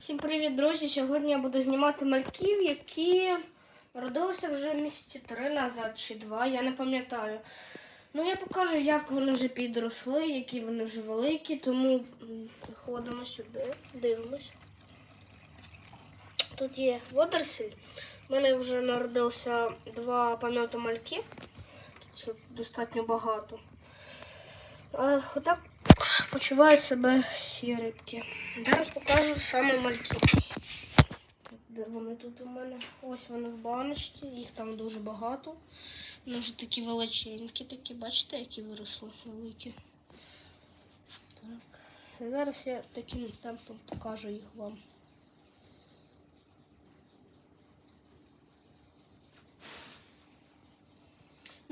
Всім привіт, друзі! Сьогодні я буду знімати мальків, які родилися вже місяці три назад чи два, я не пам'ятаю. Ну, я покажу, як вони вже підросли, які вони вже великі, тому м, ходимо сюди, дивимось. Тут є водорослі. У мене вже народилося два пам'яту мальків. Тут достатньо багато. А, отак почувають себе всі рибки. Зараз покажу саме мальки. Де вони тут у мене? Ось вони в баночці, їх там дуже багато. Вони вже такі величенькі, такі, бачите, які виросли великі. Так. Зараз я таким темпом покажу їх вам.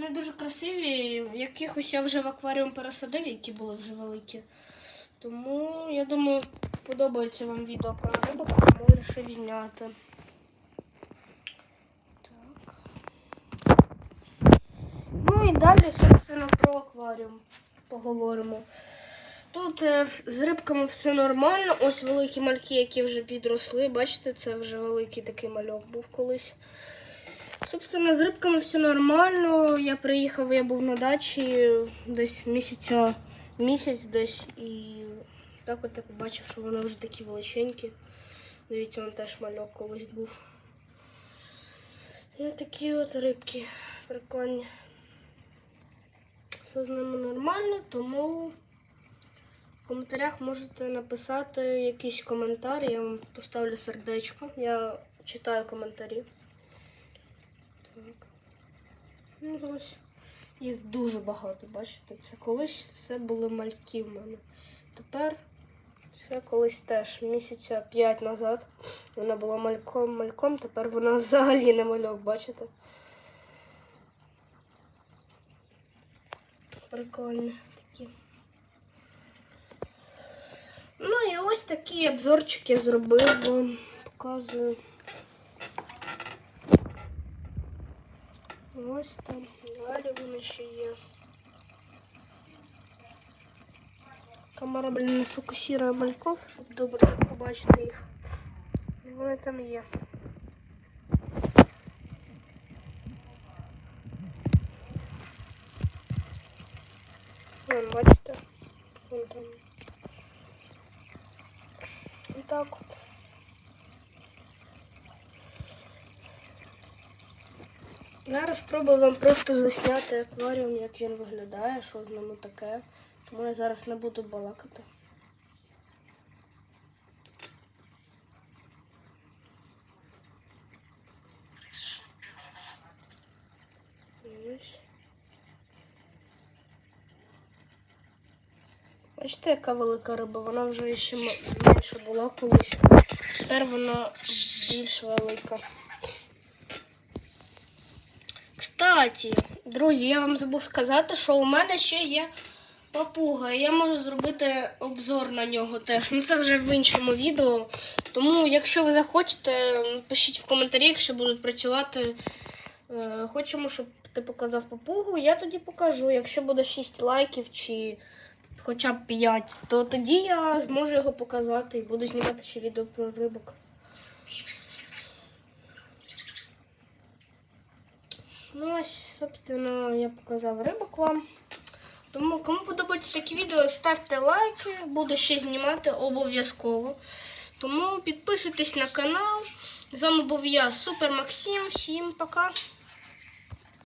Вони дуже красиві, якихось я вже в акваріум пересадив, які були вже великі. Тому я думаю, подобається вам відео про рибок, тому вирішив зняти. Так. Ну і далі, собственно, про акваріум поговоримо. Тут е, з рибками все нормально. Ось великі мальки, які вже підросли. Бачите, це вже великий такий мальок був колись. Собственно, з рибками все нормально. Я приїхав, я був на дачі десь місяця, місяць десь і так от я побачив, що вони вже такі величенькі. Дивіться, він теж мальок колись був. І такі от рибки прикольні. Все з ними нормально, тому в коментарях можете написати якийсь коментар, я вам поставлю сердечко. Я читаю коментарі. Так. Ну, ось. Їх дуже багато, бачите? Це колись все були мальки в мене. Тепер це колись теж місяця 5 назад. Вона була мальком, мальком, тепер вона взагалі не мальок, бачите? Прикольні такі. Ну і ось такий обзорчик я зробив вам. Показую. Ось там далі вони ще є. Камера, блін, не фокусує мальков, щоб добре побачити їх. І Вони там є. Вон, бачите? Вон там. І так от. Зараз спробую вам просто засняти акваріум, як він виглядає, що з ними таке. Тому я зараз не буду балакати. Бачите, яка велика риба, вона вже ще менше була колись. Тепер вона більш велика. Кстати, друзі, я вам забув сказати, що у мене ще є папуга. Я можу зробити обзор на нього теж. Ну це вже в іншому відео. Тому, якщо ви захочете, пишіть в коментарі, якщо будуть працювати. Е, Хочемо, щоб ти показав папугу. Я тоді покажу. Якщо буде 6 лайків чи хоча б 5, то тоді я зможу його показати і буду знімати ще відео про рибок. Ну ось, собственно, я показав рибок вам. Тому, кому подобаються такі відео, ставте лайки, буду ще знімати обов'язково. Тому підписуйтесь на канал. З вами був я, Супер Максим. Всім пока.